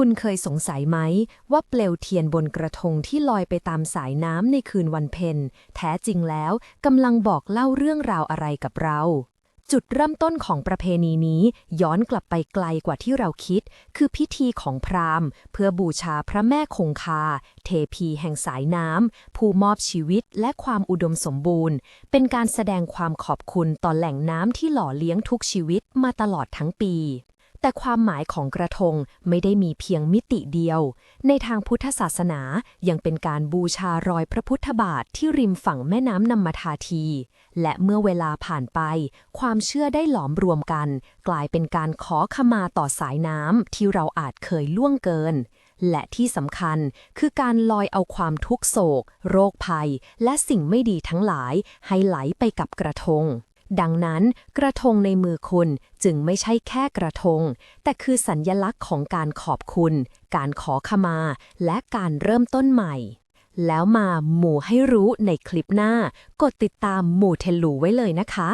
คุณเคยสงสัยไหม ว่าเปลวเทียนบนกระทงที่ลอยไปตามสายน้ำในคืนวันเพ็ญแท้จริงแล้วกำลังบอกเล่าเรื่องราวอะไรกับเรา จุดเริ่มต้นของประเพณีนี้ย้อนกลับไปไกลกว่าที่เราคิด คือพิธีของพราหมณ์ เพื่อบูชาพระแม่คงคา เทพีแห่งสายน้ำผู้มอบชีวิตและความอุดมสมบูรณ์ เป็นการแสดงความขอบคุณต่อแหล่งน้ำที่หล่อเลี้ยงทุกชีวิตมาตลอดทั้งปี แต่ความหมายของกระทงไม่ได้มีเพียงมิติเดียว ในทางพุทธศาสนายังเป็นการบูชารอยพระพุทธบาทที่ริมฝั่งแม่น้ำนำมาทาที และเมื่อเวลาผ่านไป ความเชื่อได้หลอมรวมกัน กลายเป็นการขอขมาต่อสายน้ำที่เราอาจเคยล่วงเกิน และที่สำคัญคือการลอยเอาความทุกโศก โรคภัย และสิ่งไม่ดีทั้งหลายให้ไหลไปกับกระทง ดังนั้นกระทงในมือคุณจึงไม่ใช่แค่กระทง แต่คือสัญญลักษณ์ของการขอบคุณ การขอขมา และการเริ่มต้นใหม่ แล้วมาหมู่ให้รู้ในคลิปหน้า กดติดตามหมู่เทลูไว้เลยนะคะ